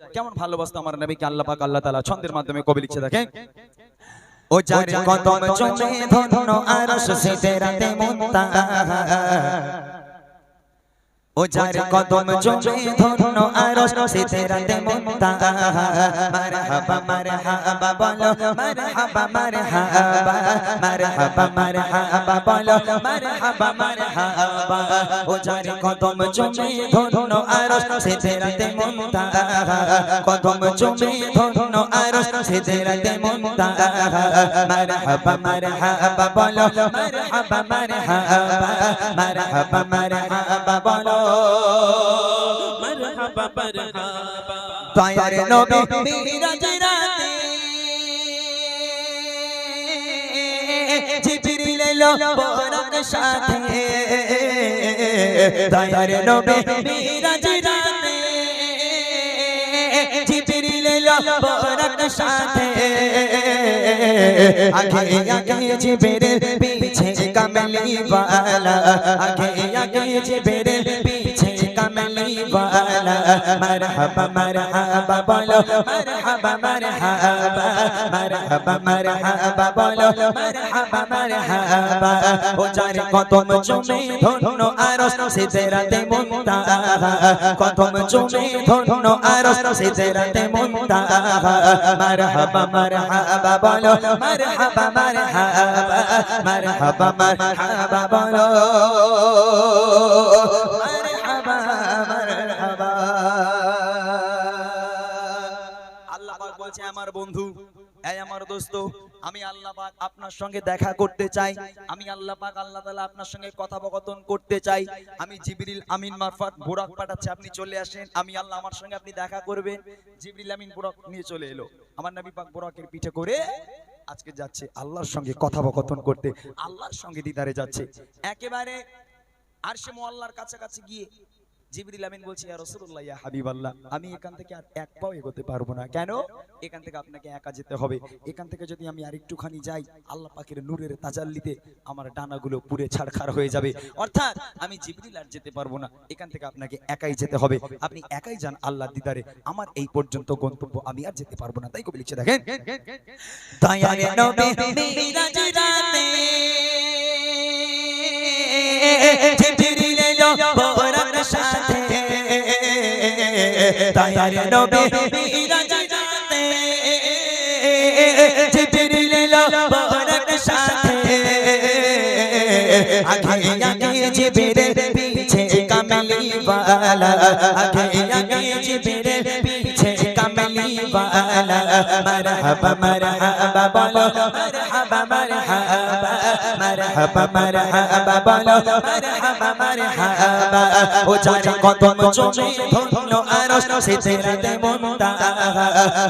কেমন ভালোবাসতো আমার নবীকে আল্লাহ পাক আল্লাহ তাআলা ছন্দের মাধ্যমে কবি লিখছে দেখেন। ও যার কদম চমে ধন্য আরশ সে তেরাতে মুনতাহা ও যার কদম চমে ধন্য আরশ সিদরাতে মুনতাহা মারহাবা মারহাবা বলো মারহাবা মারহাবা। মারহাবা মারহাবা বলো মারহাবা মারহাবা। ও যার কদম চমে ধন্য আরশ সিদরাতে মুনতাহা কদম চমে ধন্য আরশ সিদরাতে মুনতাহা মারহাবা মারহাবা বলো মারহাবা মারহাবা। মারহাবা মারহাবা বলো মারহাবা মারহাবা। দয়ার নবী মিরাজ রাতে জিবরিল এলো বরক সাথে। দয়ার নবী মিরাজ রাতে জিবরিল এলো বরক সাথে। আগে আগে জিবরিল পিছে কামলি वाला আগে আগে জিবরিল পিছে কামলি वाला मरहबा मरहबा बोलो मरहबा मरहबा मरहबा मरहबा बोलो मरहबा मरहबा ও যারে কদম চুমে ধন্য আরশ সিদরাতে মুনতাহা কদম চুমে ধন্য আরশ সিদরাতে মুনতাহা মারহাবা মারহাবা বলো মারহাবা মারহাবা মারহাবা মারহাবা বলো বন্ধু, এই আমার দোস্ত, আমি আল্লাহ পাক আপনার সঙ্গে দেখা করতে চাই। আমি আল্লাহ পাক আল্লাহ তাআলা আপনার সঙ্গে কথোপকথন করতে চাই। আমি জিবরিল আমিন মারফত বুরাক পাঠাচ্ছি, আপনি চলে আসেন। আমি আল্লাহ আমার সঙ্গে আপনি দেখা করবেন। জিবরিল আমিন বুরাক নিয়ে চলে এলো। আমার নবী পাক বুরাকের পিঠে করে আজকে যাচ্ছে আল্লাহর সঙ্গে কথোপকথন করতে। আল্লাহর সঙ্গে দিদারে যাচ্ছে। একেবারে আরশে মোয়াল্লার কাছাকাছি গিয়ে জিবরিল আমিন বলছি আমি এখান থেকে আর এক পাও এগোতে পারব না। কেন? এখান থেকে আপনাকে একা যেতে হবে। এখান থেকে যদি আমি আরেকটুখানি যাই, আল্লাহ পাকের নূরের তাজাল্লিতে আমার ডানাগুলো পুড়ে ছাড়খাড় হয়ে যাবে। অর্থাৎ আমি জিবরিল আর যেতে পারব না। এখান থেকে আপনাকে একাই যেতে হবে। আপনি একাই যান আল্লাহ দিদারে। আমার এই পর্যন্ত গন্তব্য আমি আর যেতে পারব না। তাই কবি লিখছে, দেখেন। রাতে জিবরিল মোবারক সাথে। তায়ার নবী মিরাজ যাতে জিবরিল মোবারক সাথে। আগে আগে জিবরিল পিছে কামলি ওয়ালা আগে আগে জিবরিল পিছে কামলি ওয়ালা মারহাবা মারহাবা বলো marhaba marhaba marhaba marhaba bolo marhaba marhaba ও চারে কদম জমে ধন্য আরশ সে তেরাতে মনতা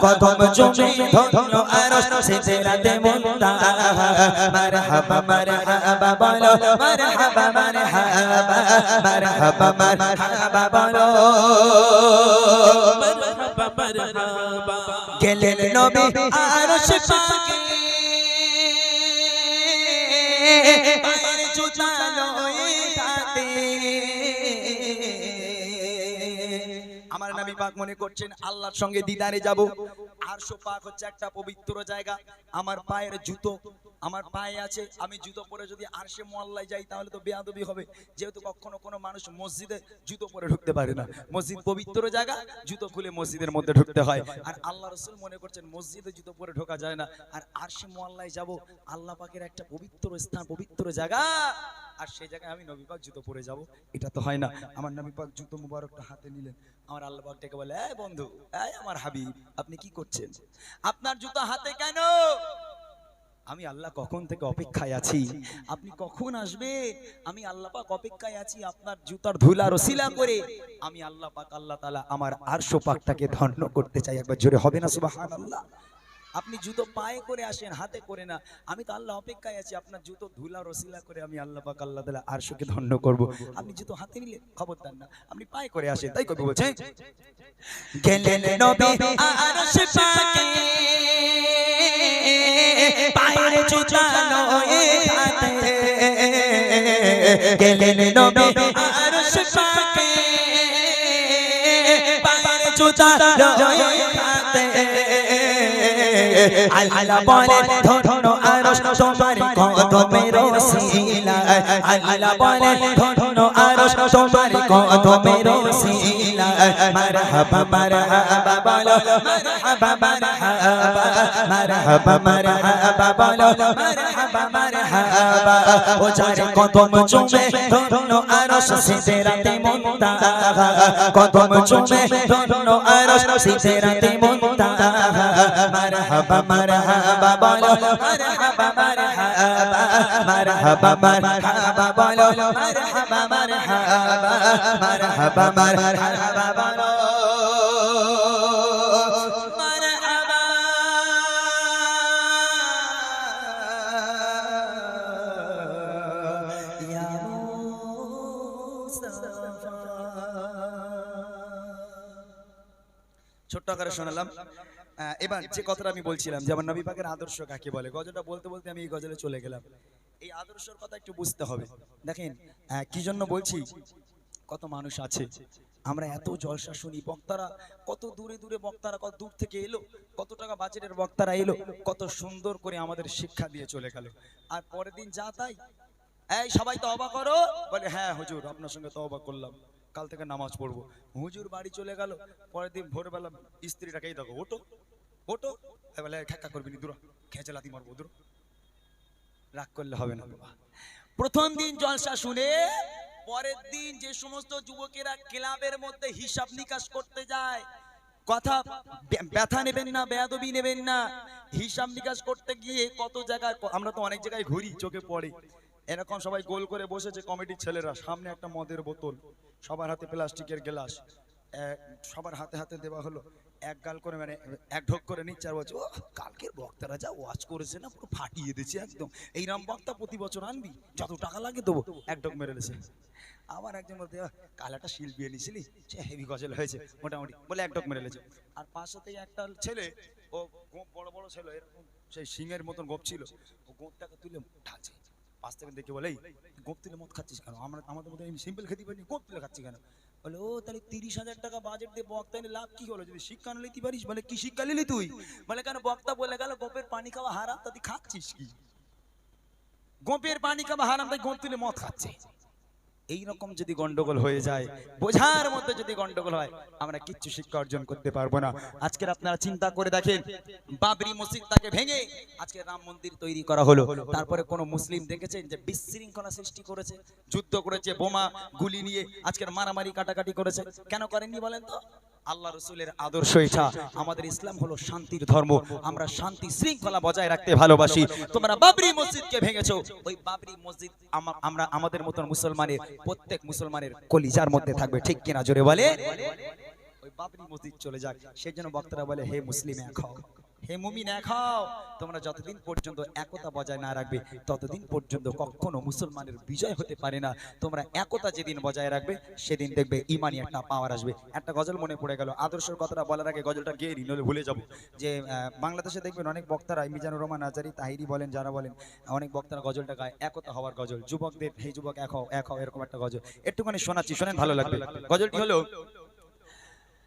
কদম জমে ধন্য আরশ সে তেরাতে মনতা marhaba marhaba bolo marhaba marhaba marhaba marhaba bolo marhaba marhaba গেলেন নবী আরশ পাকে আমার নবী পাক মনে করছেন, আল্লাহর সঙ্গে দিদারে যাব। আরশো পাক হচ্ছে একটা পবিত্র জায়গা। আমার পায়ের জুতো আমার পায়ে আছে, আমি জুতো পরে যদি আরশে মোয়াল্লায় যাই তাহলে তো বেয়াদবি হবে। যেহেতু কখনো কোনো মানুষ মসজিদে জুতো পরে ঢুকতে পারে না। মসজিদ পবিত্র জায়গা, জুতো খুলে মসজিদের মধ্যে ঢুকতে হয়। আর আল্লাহ রসুল মনে করছেন, মসজিদে জুতো পরে ঢোকা যায় না। আর আরশে মোয়াল্লায় যাব, আল্লাহ পাকের একটা পবিত্র স্থান, পবিত্র জায়গা। আর সেই জায়গায় আমি নবী পাক জুতো পরে যাব। এটা তো হয় না। আমার নবী পাক জুতো মুবারকটা হাতে নিলেন। আমার আল্লাহ পাক ডেকে বলে, এই বন্ধু, এই আমার হাবিব, আপনি কি করছেন? আপনার জুতো হাতে কেন? আমি আল্লাহ কখন থেকে অপেক্ষায় আছি? আপনি কখন আসবেন আমি আল্লাহ পাক অপেক্ষায় আছি, আপনার জুতার ধুলা রসিলা করে। আমি আল্লাহ পাক আল্লাহ তাআলা আমার আরশো পাকটাকে ধন্য করতে চাই। একবার জোরে হবে না? সুবহানাল্লাহ। আপনি জুতো পায়ে করে আসেন, হাতে করে না। আমি তো আল্লাহ অপেক্ষায় আছি, আপনার জুতো ধুলা রসিলা করে আমি আল্লাহ পাক আল্লাহ তাআলা আরশোকে ধন্য করব। আপনি জুতো হাতে নিলে খবরদার না, আপনি পায়ে করে আসেন, তাই কবি বলছেন গেলেন নবী আরশ পাকে। পায়ের জুতা লয়ে হাতে। গেলেন নবী আরশ পাকে পায়ের উঁচুতা লয়াতে আল্লাহ বলে ধন্য আরশ তোমার কদমের রসিলা আল্লাহ বলে ধন্য আরশ তোমার কদমের রসিলা মারহাবা মারহাবা বলো, মারহাবা মারহাবা মারহাবা মারহাবা বলো, মারহাবা মারহাবা। ও যার কদম চুমে ধন্য আরশ সিদরাতে মুনতাহা কদম চুমে ধন্য আরশ সিদরাতে মুনতাহা মারহাবা মারহাবা বলো মারহাবা মারহাবা মারহাবা বলো মারহাবা মারহাবা মারহাবা মারহাবা বলো ইয়া ছোট্ট আকারে শোনালাম এবার যে কথাটা আমি বলছিলাম, যেমন নবী পাকের আদর্শ কাকে বলে? গজলটা বলতে বলতে আমি এই গজলে চলে গেলাম। এই আদর্শের কথা একটু বুঝতে হবে। দেখেন কি জন্য বলছি? কত মানুষ আছে, আমরা এত জলসা শুনি, বক্তারা কত দূরে দূরে বক্তারা, কত দূর থেকে এলো, কত টাকা বাজেটের বক্তারা এলো, কত সুন্দর করে আমাদের শিক্ষা দিয়ে চলে গেল। আর পরের দিন যা তাই, এই, সবাই তো অবাক করো? বলে হ্যাঁ হুজুর, আপনার সঙ্গে তো অবাক করলাম। কাল থেকে নামাজ পড়ব। হুজুর বাড়ি চলে গেল, পরের দিন ভোরবেলা স্ত্রীটাকেই দেখো ওটো ওটো এ বলে খ্যাক্কা করবি নি, দূর খেঁচে লাতি মারবো, দূর। রাগ করলে হবে না বাবা। প্রথম দিন জলসা শুনে, পরের দিন যে সমস্ত যুবকেরা ক্লাবের মধ্যে হিসাব নিকাশ করতে যায়, কথা ব্যথা নেবেন না, বেয়াদবি নেবেন না, হিসাব নিকাশ করতে গিয়ে কত জায়গায় আমরা তো অনেক জায়গায় ঘুরি, চোখে পড়ে। এরকম সবাই গোল করে বসেছে, কমিটির ছেলেরা, সামনে একটা মদের বোতল। সবার হাতে প্লাস্টিকের গ্লাস। সবার হাতে হাতে দেওয়া হলো। এক গাল করে মানে এক ঢোক করে নিচ্ছে আর বলছে "ও, কালকের বক্তারা যা ওয়াচ করেছে না পুরো ফাটিয়ে দিচ্ছে একদম। এইরকম বক্তা প্রতি বছর আনবি যত টাকা লাগে দেবো এক ঢোক মেরে দিয়েছে আবার একজন বলতে কাল একটা শিল্পী এনেছিলি সে হেভি গজল হয়েছে মোটামুটি। বলে এক ঢোক মেরে লেছে। আর পাশে থেকে একটা ছেলে ও গোপ বড় বড় ছেলে এরকম সেই সিংহের মতন গোপ ছিল ও গোপটাকে তুলে ঢালছে পাশ থেকে দেখে বলে "এই, গোপ তুলে মদ খাচ্ছিস কেন? আমরা আমাদের মধ্যে সিম্পল খেতে পারিনি গোপ তুলে খাচ্ছি কেন? বলে ও তাহলে তিরিশ হাজার টাকা বাজেট দিয়ে বক্তা এনে লাভ কি হলো? যদি শিক্ষা না নিতে পারিস বলে কি শিক্ষা নিলি তুই? বলে কেন বক্তা বলে গেল গোপের পানি খাওয়া হারাম তা খাচ্ছিস কি? গোপের পানি খাওয়া হারাম তাই গোপ তুলে মদ খাচ্ছে। এই রকম যদি গন্ডগোল হয়ে যায় বোঝার মধ্যে যদি গন্ডগোল হয় আমরা কিচ্ছু শিক্ষা অর্জন করতে পারব না। আজকের আপনারা চিন্তা করে দেখেন বাবরি মসজিদ তাকে ভেঙে আজকে রাম মন্দির তৈরি করা হলো। তারপরে কোন মুসলিম দেখেছেন যে বিশৃঙ্খলা সৃষ্টি করেছে, যুদ্ধ করেছে, বোমা গুলি নিয়ে আজকের মারামারি কাটাকাটি করেছে। কেন করেননি বলেন তো? আল্লাহ রসুলের আদর্শ এটা আমাদের ইসলাম হলো শান্তির ধর্ম। আমরা শান্তি শৃঙ্খলা বজায় রাখতে ভালোবাসি। তোমরা বাবরি মসজিদকে ভেঙেছো। ওই বাবরি মসজিদ আমরা আমাদের মতন মুসলমানের, প্রত্যেক মুসলমানের কলিজার মধ্যে থাকবে। ঠিক কিনা জোরে বলে? ওই বাবরি মসজিদ চলে যাক। সেই জন্য বক্তারা বলে, হে মুসলিম, এক হও। হে মুমিন, এক হও। তোমরা যতদিন পর্যন্ত একতা বজায় না রাখবে, ততদিন পর্যন্ত কখনো মুসলমানের বিজয় হতে পারে না। তোমরা একতা যেদিন বজায় রাখবে, সেদিন দেখবে ইমানি একটা পাওয়ার আসবে। একটা গজল মনে পড়ে গেল। আদর্শের কথাটা বলার আগে গজলটা গিয়ে নলে ভুলে যাব। যে বাংলাদেশে দেখবেন অনেক বক্তারা, মিজানুর রহমান আজারি, তাহিরি বলেন, যারা বলেন, অনেক বক্তারা গজলটা গায়, একতা হওয়ার গজল। যুবকদের, হে যুবক, এক হও এক হও, এরকম একটা গজল। একটুখানি শোনাচ্ছি, শোনেন, ভালো লাগবে। গজলটি হলো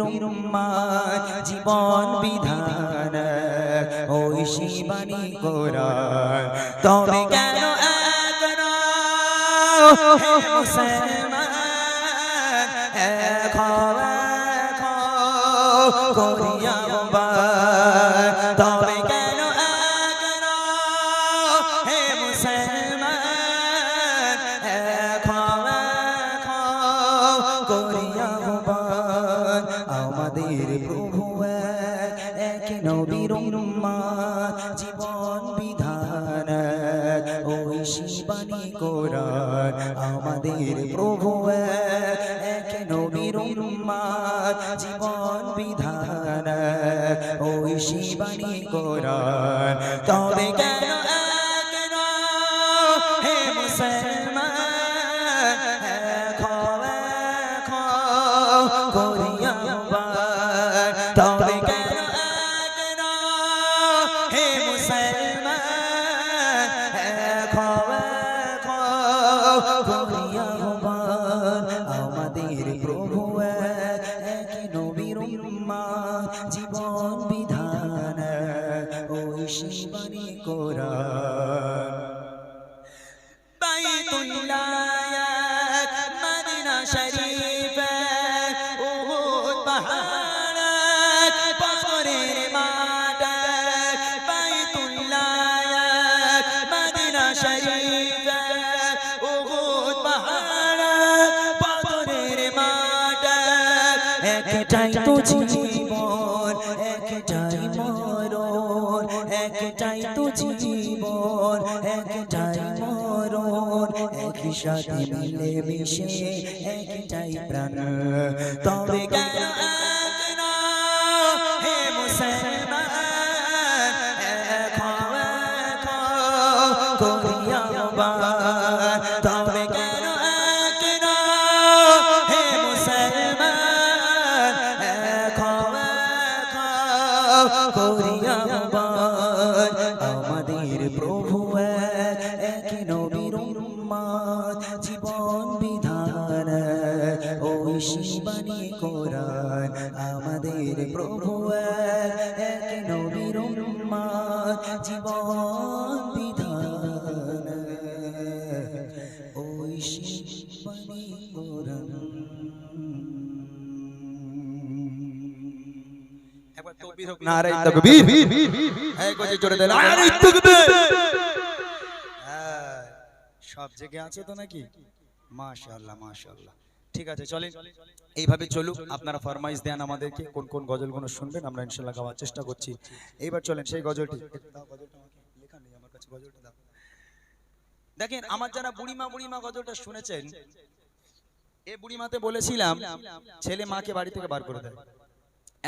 নবীর উম্মত, জীবন বিধান। ওই শিবানী কোরআন তবে কেন মুসলমান এক আমাদের প্রভু এক, নবীর উম্মাদ জীবন বিধান ওই শিবানী কোরআন। তবে কেন একটাই তো জীবন, একটাই মরণ, একটাই তো জীবন, একটাই মরণ, একই সাথে মিলে মিশে একটাই প্রাণ। তবে কেন হে মুসলমান? আমাদের প্রভু এক নবীর জীবন বিধান। ওই শিবানী কোরআন একবার তকবীর হোক নারে তকবীর। এই গজে জোরে দেন। নারে তকবীর। হ্যাঁ, সব জায়গায় আছে তো নাকি? মাশাআল্লাহ মাশাআল্লাহ। ঠিক আছে, চলেন। এইভাবে চলুক, আপনারা ফরমাইশ দেন আমাদেরকে, কোন কোন গজলগুলো শুনবেন, আমরা ইনশাআল্লাহ গাওয়ার চেষ্টা করছি। এইবার চলেন, সেই গজলটি। দেখেন, আমার যারা বুড়িমা বুড়িমা গজলটা শুনেছেন, এ বুড়িমাতে বলেছিলাম, ছেলে মাকে বাড়ি থেকে বার করে দেয়।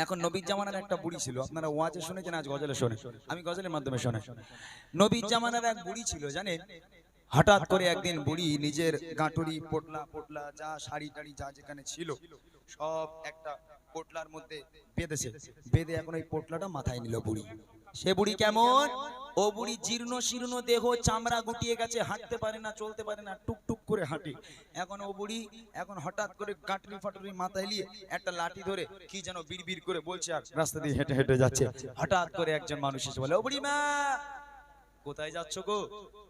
এখন নবীর জামানার একটা বুড়ি ছিল, আপনারা ওয়াজে শুনেছেন, আজ গজলে শোনে আমি গজলের মাধ্যমে শোনে নবীর জামানার এক বুড়ি ছিল, জানেন? হঠাৎ করে একদিন বুড়ি নিজের গাঁটুরি পোটলা পোটলা, যা শাড়ি টাড়ি, যা যেখানে ছিল, সব একটা পোটলার মধ্যে বেঁধেছে। বেঁধে এখন ওই পোটলাটা মাথায় নিল বুড়ি। সে বুড়ি কেমন? ও বুড়ি জীর্ণ শীর্ণ দেহ চামড়া গুটিয়ে গেছে, হাঁটতে পারে না, চলতে পারে না টুক টুক করে হাঁটে। এখন ও বুড়ি এখন হঠাৎ করে গাঁটরি ফাটরি মাথায় নিয়ে একটা লাঠি ধরে কি যেন বিড় করে বলছে আর রাস্তা দিয়ে হেঁটে হেঁটে যাচ্ছে। হঠাৎ করে একজন মানুষ এসে বলে, ও বুড়ি মা কোথায় যাচ্ছ গো?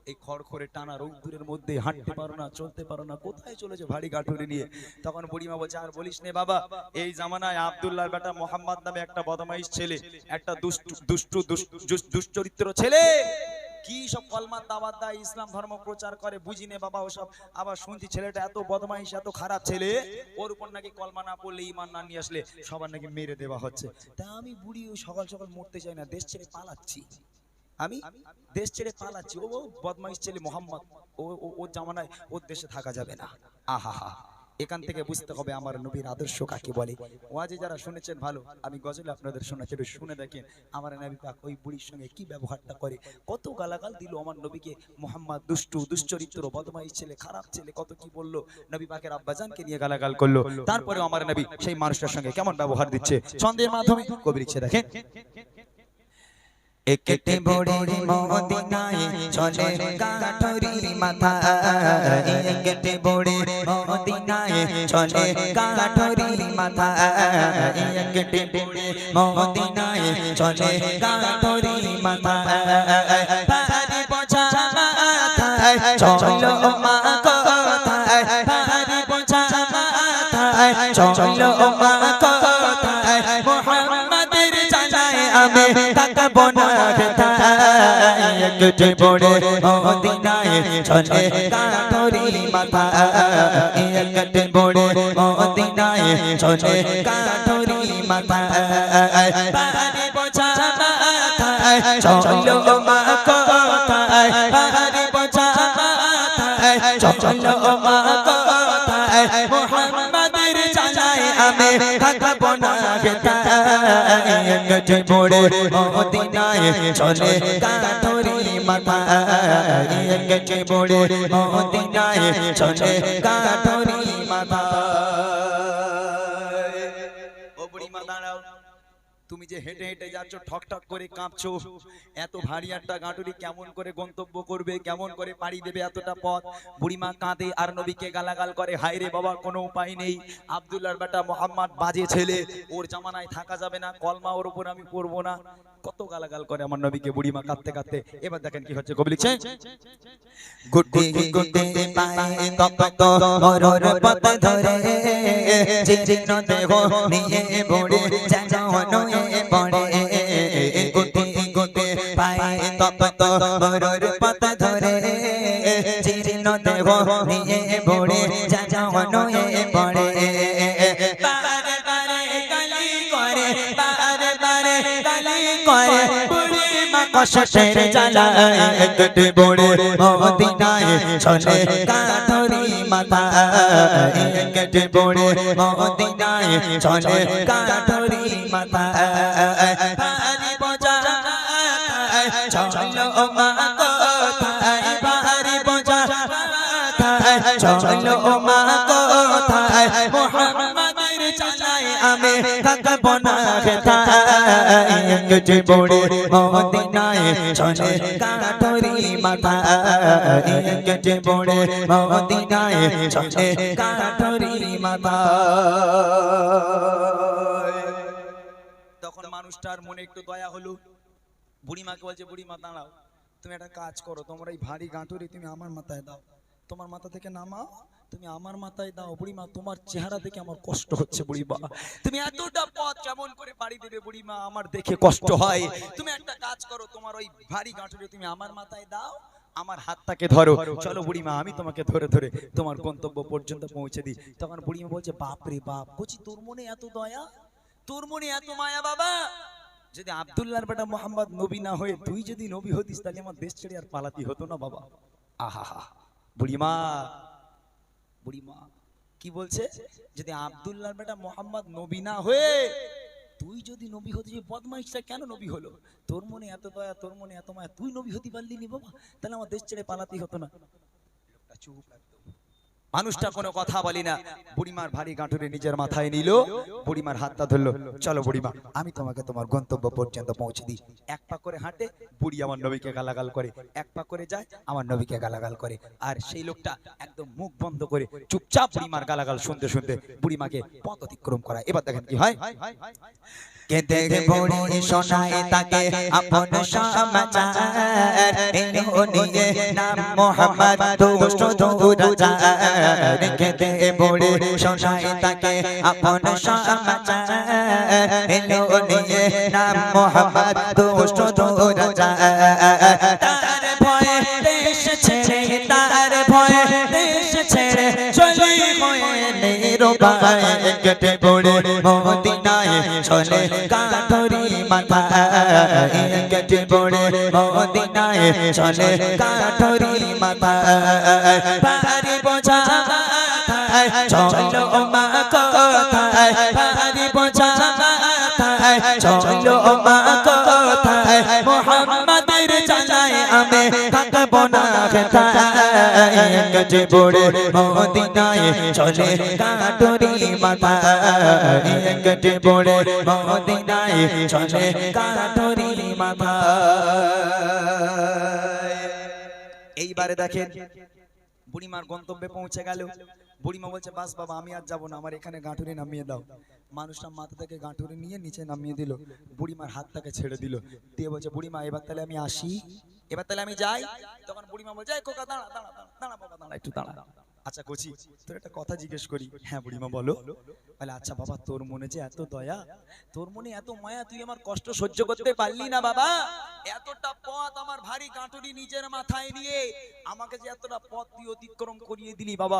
এই খড়খড়ে টানা রৌদ্রের মধ্যে হাঁটতে পারো না, চলতে পারো না, কোথায় চলেছো ভারী গাঠুরি নিয়ে? তখন বুড়িমা বলছে, আর বলিস নে বাবা, এই জামানায় আব্দুল্লাহর বেটা মোহাম্মদ নামে একটা বদমাইশ ছেলে, একটা দুষ্টু দুষ্টু দুশ্চরিত্র ছেলে। কি সব কলমার দাওয়াত দেয়, ইসলাম ধর্ম প্রচার করে, বুঝি নে বাবা ওসব। আবার শুনছি ছেলেটা এত বদমাইশ, এত খারাপ ছেলে। ওর উপর নাকি কলমা না পড়লে ইমান না নিয়ে আসলে সবার নাকি মেরে দেওয়া হচ্ছে। তা আমি বুড়ি সকাল সকাল মরতে চাই না, দেশ ছেড়ে পালাচ্ছি। আমি দেশ ছেড়ে পালাচ্ছি ও বদমাইশ ছেলে মোহাম্মদ। ও, ও- জামানায় ওর দেশে থাকা যাবে না। আহা হা এখান থেকে বুঝতে হবে আমার নবীর আদর্শ কাকে বলে। ওয়াজে যারা শুনেছেন ভালো, আমি গজলে আপনাদের শোনাচ্ছি, একটু শুনে দেখেন আমার নবী পাক ওই বুড়ির সঙ্গে কি ব্যবহারটা করে। কত গালাগাল দিল আমার নবীকে। মোহাম্মদ দুষ্টু, দুশ্চরিত্র, বদমাইশ ছেলে, খারাপ ছেলে, কত কি বলল। নবী পাকের আব্বাজানকে নিয়ে গালাগাল করল। তারপরে আমার নবী সেই মানুষটার সঙ্গে কেমন ব্যবহার দিচ্ছে? ছন্দের মাধ্যমে কবি লিখছে দেখেন। একটি বড়ি মোদিনায় চলে কাঠরি মাথা। একটি বড়ি মোদিনায় চলে কাঠরি মাথা। একটি বড়ি মোদিনায় চলে কাঠরি মাথা। একটু বড়ে মদিনায় চলে কাঠরি মাথা। একটু বড়ে মদিনায় চলে কাঠরি মাথা। পাহাড়ি মাথায় চলো মা কোথায়। পাহাড়ি বোঝা মাথায় চলো মদিনায় চলে কাঠরি মাথা গজে মোড়ে মদিনায় চলে কাঠরি মাথা তুমি যে হেঁটে হেঁটে যাচ্ছ, ঠক ঠক করে কাঁপছো। এত ভারী একটা গাঁটুরি কেমন করে গন্তব্য করবে, কেমন করে পাড়ি দেবে এতটা পথ? বুড়িমা কাঁদে আর নবীকে গালাগাল করে, হায় রে বাবা, কোনো উপায় নেই। আব্দুল্লাহর বেটা মোহাম্মদ বাজে ছেলে। ওর জামানায় থাকা যাবে না, কলমা ওর উপর আমি পড়ব না। কত গালাগাল করে আমার নবীকে বুড়িমা কাঁদতে কাঁদতে এবার দেখেন কি হচ্ছে কবি লিখছে গুটি গুটি পায়ে মরর কষ্টের জ্বালা একটে বড়ে মদিনায় চলে কাঠরি মাথা একটে বড়ে মদিনায় চলে কাঠরি মাথা ভারি বোঝা চলো মা কোথায় ভারি বোঝা চলো মা কোথায় মোহাম্মদের চালায় আমি থাকব না। যে বড়ে মদিনায়। চলে কাঠরি মাথা। যে বড়ে মদিনায়। চলে কাঠরি মাথা। তখন মানুষটার মনে একটু দয়া হলো। বুড়িমাকে বলছে, বুড়িমা, দাঁড়াও। তুমি একটা কাজ করো। তোমার এই ভারী গাঁটুরি তুমি আমার মাথায় দাও। তোমার মাথা থেকে নামাও। তুমি আমার মাথায় দাও বুড়িমা, তোমার চেহারা দেখে আমার কষ্ট হচ্ছে বুড়িমা। তুমি এতটা পথ কেমন করে বাড়ি দেবে বুড়িমা, আমার দেখে কষ্ট হয়। তুমি একটা কাজ করো, তোমার ওই ভারী গাঁটুরি তুমি আমার মাথায় দাও, আমার হাতটাকে ধরো। চলো বুড়িমা, আমি তোমাকে ধরে ধরে তোমার গন্তব্য পর্যন্ত পৌঁছে দিই। তখন বুড়িমা বলছে, বাপ রে বাপ, বলছি তোর মনে এত দয়া? তোর মনে এত মায়া বাবা? যদি আব্দুল্লাহর বেটা মোহাম্মদ নবী না হয়ে তুই যদি নবী হতিস, তাহলে আমার দেশ ছেড়ে আর পালাতি হতো না বাবা। আহা। বুড়িমা বুড়িমা, কি বলছে? যদি আবদুল্লাহ বেটা মোহাম্মদ নবী না হয়ে, তুই যদি নবী হতে বদমাইশটা কেন নবী হলো? তোর মনে এত দয়া, তোর মনে এত মায়া, তুই নবী হতে পারলি নি বাবা? তাহলে আমার দেশ ছেড়ে পালাতেই হতো না। লোকটা চুপ। মানুষটা কোনো কথা বলি না। বুড়িমার ভারী গাঁটুরে নিজের মাথায় নিল। বুড়িমার হাতটা ধরলো। চলো বুড়িমা, আমি তোমাকে তোমার গন্তব্য পর্যন্ত পৌঁছে দিই। এক পা করে হাঁটে বুড়ি আমার নবীকে গালাগাল করে। এক পা করে যায়, আমার নবীকে গালাগাল করে। আর সেই লোকটা একদম মুখ বন্ধ করে চুপচাপ বুড়িমার গালাগাল শুনতে শুনতে বুড়িমাকে পথ অতিক্রম করায়। এবার দেখেন কি হয়। নাম মোহাম্মদ দেখে বড়ি শোনায় তাকে আপন সমাচার। এলো নিয়ে নাম মোহাম্মদ দুষ্ট দুরাচার। তার ভয়ে নিরুপায় কেটে পড়ে মদিনায় চলে। কাঠরি মাথা কেটে পড়ে মদিনায় চলে। কাঠরি মাথা পারি বোঝা চলো মা কোথায়। পারি বোঝা চলো মা কোথায়। মোহাম্মদের চালায় আমি থাকব না গজে পড়ে মদিনায় চলে মাথা চলে মাথা এইবারে দেখেন বুড়িমার গন্তব্যে পৌঁছে গেল। বুড়িমা বলছে, বাস বাবা, আমি আর যাব না, আমার এখানে গাঁটুরি নামিয়ে দাও। মানুষটা মাথা থেকে গাঁটুরি নিয়ে নিচে নামিয়ে দিল। বুড়িমার হাতটাকে ছেড়ে দিল। দিয়ে বলছে, বুড়িমা, এবার তাহলে আমি আসি। এবার তাহলে আমি যাই তখন বুড়িমা বলছে, "এই দাঁড়া দাঁড়া দাঁড়া দাঁড়া, বাবা, দাঁড়া, একটু আচ্ছা কচি, তোর একটা কথা জিজ্ঞেস করি। হ্যাঁ বুড়িমা, বলো। বলে আচ্ছা বাবা, তোর মনে যে এত দয়া, তোর মনে এত মায়া, তুই আমার কষ্ট সহ্য করতে পারলি না, বাবা? এতটা পথ আমার ভারী গাঁটুরি নিজের মাথায় নিয়ে আমাকে যে এতটা পথ তুই অতিক্রম করিয়ে দিলি, বাবা?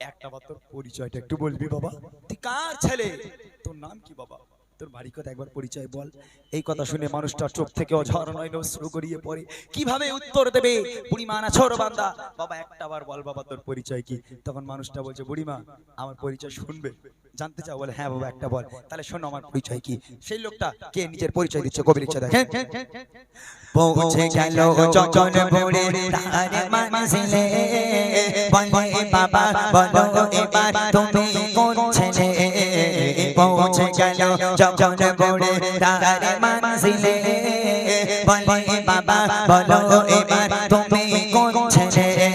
একটা বার তোর পরিচয়টা একটু বলবি, বাবা? তুই কার ছেলে? তোর নাম কি, বাবা? তোর বাড়ি কথা একবার পরিচয় বল। এই কথা শুনে মানুষটা চোখ থেকে অঝর শুরু করিয়ে পড়ে। কীভাবে উত্তর দেবে? বুড়িমা না ছোট বান্দা। বাবা একটা বার বল বাবা তোর পরিচয় কি? তখন মানুষটা বলছে বুড়িমা আমার পরিচয় শুনবে। জানতে চাও? বলে হ্যাঁ বাবা একটা বল। তাহলে শোনো আমার পরিচয় কি? সেই লোকটা কে? নিজের পরিচয় দিচ্ছে কবির ইচ্ছা দেখেন। পৌঁছে গেল যখন ভোরে তার মানসিলে বলে বাবা বলো এবার তুমি কোন ছেলে? পৌঁছে গেল যখন ভোরে তার মানসিলে বলে, বাবা, বলো এবার তুমি কোন ছেলে?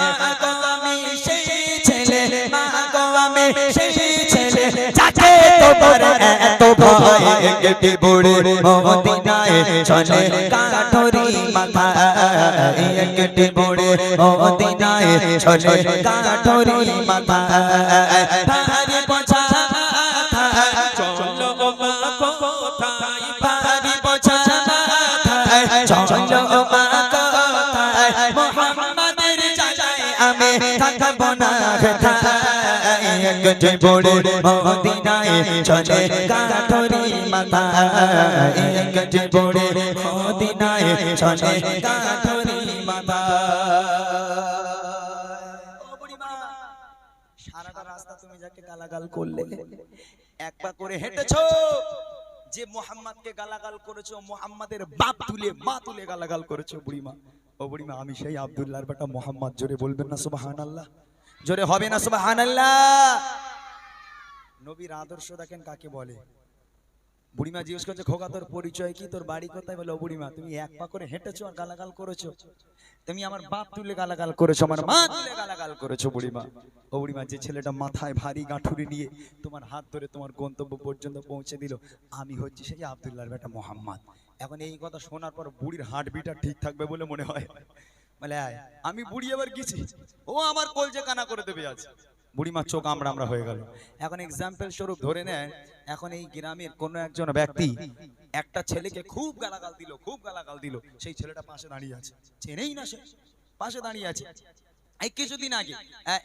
মা গো, আমি সেই ছেলে, মা গো, আমি সেই ছেলে। যাকে তোমার এত ভয় কেটে পড়ে মদিনায় চলে কাঠরি মাথা কেটে পড়ে মদিনায় চলে কাঠরি মাথা কেটে পড়ে মদিনায় চলে কাঠরি মাথা কেটে পড়ে মদিনায় চলে কাঠরি হেঁটেছো? যে মোহাম্মদকে গালাগাল করেছ, মোহাম্মদের বাপ তুলে, মা তুলে গালাগাল করেছ আমি সেই আব্দুল্লাহর বেটা মোহাম্মদ, জোরে বলবেন না সুবাহান আল্লাহ জোরে হবে না সুবাহান নবীর আদর্শ দেখেন কাকে বলে। বুড়িমা জিজ্ঞেস করছে, খোকা, তোর পরিচয় কি? তোর বাড়ি কোথায়? বলে বুড়িমা, তুমি এক পা করে হেঁটেছো আর গালাগাল করেছ। তুমি আমার বাপ তুলে গালাগাল করেছ, আমার মা তুলে গালাগাল করেছ, বুড়িমা। ও বুড়িমা, যে ছেলেটা মাথায় ভারী গাঁঠুরি নিয়ে তোমার হাত ধরে তোমার গন্তব্য পর্যন্ত পৌঁছে দিল, আমি হচ্ছি সেই আবদুল্লাহর বেটা মোহাম্মদ। এখন এই কথা শোনার পর বুড়ির হার্টবিটা ঠিক থাকবে বলে মনে হয়। বলে আমি বুড়ি আবার গেছি ও আমার কলজে কানা করে দেবে আজ। বুড়িমার চোখ আমরা আমরা হয়ে গেল। এখন এক্সাম্পল স্বরূপ ধরে নেন এখন এই গ্রামের কোনো একজন ব্যক্তি একটা ছেলেকে খুব গালাগাল দিল খুব গালাগাল দিল। সেই ছেলেটা পাশে দাঁড়িয়ে আছে। চেনেই না সে। পাশে দাঁড়িয়ে আছে। এই কিছুদিন আগে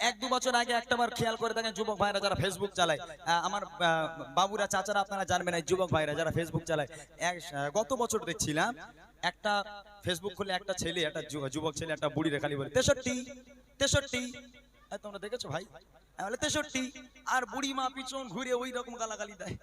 এক দু বছর আগে একটা বার খেয়াল করে দেখেন যুবক ভাইরা যারা ফেসবুক চালায় আমার বাবুরা চাচারা আপনারা জানবেন এই যুবক ভাইরা যারা ফেসবুক চালায়। এক গত বছর দেখছিলাম একটা ফেসবুক খুলে একটা ছেলে একটা যুবক ছেলে একটা বুড়ি রেখালি বলে তেষট্টি তেষট্টি তোমরা দেখেছ ভাই? আর বুড়ি মা পিছন ঘুরে ওই রকম গালাগালি দেয়।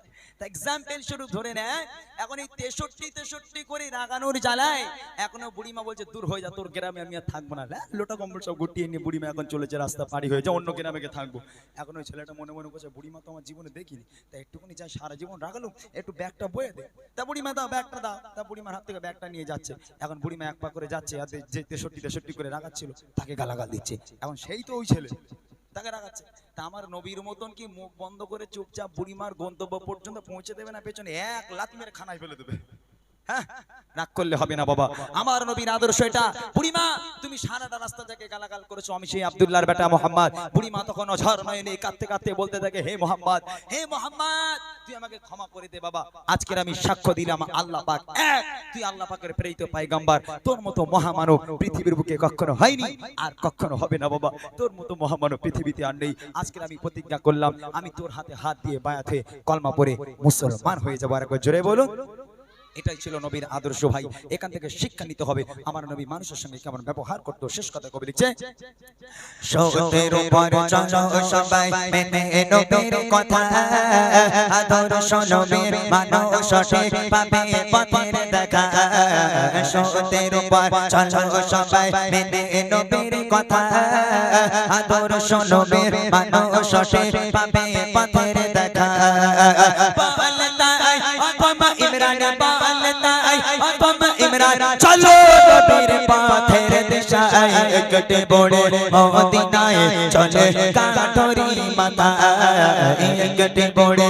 ধরে নেয় এখন এই তেষট্টি তেষট্টি করে রাগানোর জ্বালায় এখনও বলছে, দূর হয়ে যা, তোর গ্রামে আমি আর থাকব না। লোটা কম্বল সব গুটিয়ে নিয়ে এখন চলেছে, রাস্তা পাড়ি হয়ে যা, অন্য গ্রামে গিয়ে থাকব। এখন ওই ছেলেটা মনে মনে করছে বুড়ি মা তো আমার জীবনে দেখিনি, তা একটুখানি যাই সারা জীবন রাগালো, একটু ব্যাগটা বয়ে দে। তা বুড়ি মা দাও, ব্যাগটা দাও। তা বুড়ি মার হাত থেকে ব্যাগটা নিয়ে যাচ্ছে। এখন বুড়ি মা এক পা করে যাচ্ছে যে তেষট্টি তেষট্টি করে রাগাচ্ছিল, তাকে গালাগাল দিচ্ছে। এখন সেই তো ওই ছেলে। তাকে রাখাচ্ছে তা আমার নবীর মতন কি মুখ বন্ধ করে চুপচাপ বুড়িমার গন্তব্য পর্যন্ত পৌঁছে দেবে না পেছনে? এক লাত মেরে খানায় ফেলে দেবে। হ্যাঁ? রাগ করলে হবে না বাবা। আমার নবীর আদর্শ এটা। বুড়িমা, তুমি সারাটা রাস্তা থেকে গালাগাল করেছ। আমি সেই আব্দুল্লাহর বেটা মোহাম্মদ। বুড়িমা তখন অঝর নয়নে কাঁদতে কাঁদতে বলতে থাকে, হে মোহাম্মদ হে মোহাম্মদ, তুই আমাকে ক্ষমা করে দে বাবা। আজকের আমি সাক্ষ্য দিলাম আল্লাহ পাক। এক, তুই আল্লাহ পাকের প্রেরিত পাইগাম্বার। তোর মতো মহামানব পৃথিবীর বুকে কখনো হয়নি আর কখনো হবে না বাবা। তোর মতো মহামানব পৃথিবীতে আর নেই। আজকের আমি প্রতিজ্ঞা করলাম, আমি তোর হাতে হাত দিয়ে বায়াতে কলমা পরে মুসলমান হয়ে যাব। আর জোরে বলুন। এটাই ছিল নবীর আদর্শ ভাই। এখান থেকে শিক্ষা নিতে হবে। আমার নবী মানুষের সঙ্গে কেমন ব্যবহার করতো শেষ কথা কবি লিখছে সতের উপর চলো সবাই মেনে নবীর কথা। আদর্শ নবীর মানো সঠিক পাবে পথের দেখা। সতের উপর চলো সবাই মেনে নবীর কথা। আদর্শ নবীর মানো সঠিক পাবে পথের দেখা। ইমরান বলতাই অথমা ইমরান চলো নবীর পথের দিশায় একটে বড়ে মদিনায় চলে কাঠরি মাথা একটে বড়ে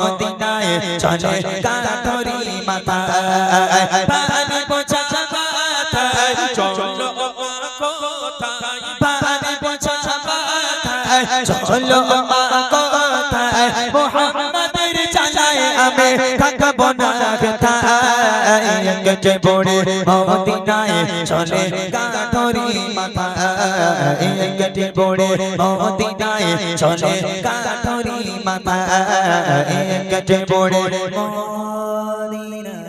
মদিনায় চলে কাঠরি মাথা পানি পোছা মাথা চলো পানি পোছা মাথা চলো মা মোহাম্মদের চালায় আমি যাব না কোথায় কেটে পড়ে মদিনায় চলে কাঠরি মাথা কেটে পড়ে মদিনায় চলে কাঠরি মাথা কেটে পড়ে মদিনায়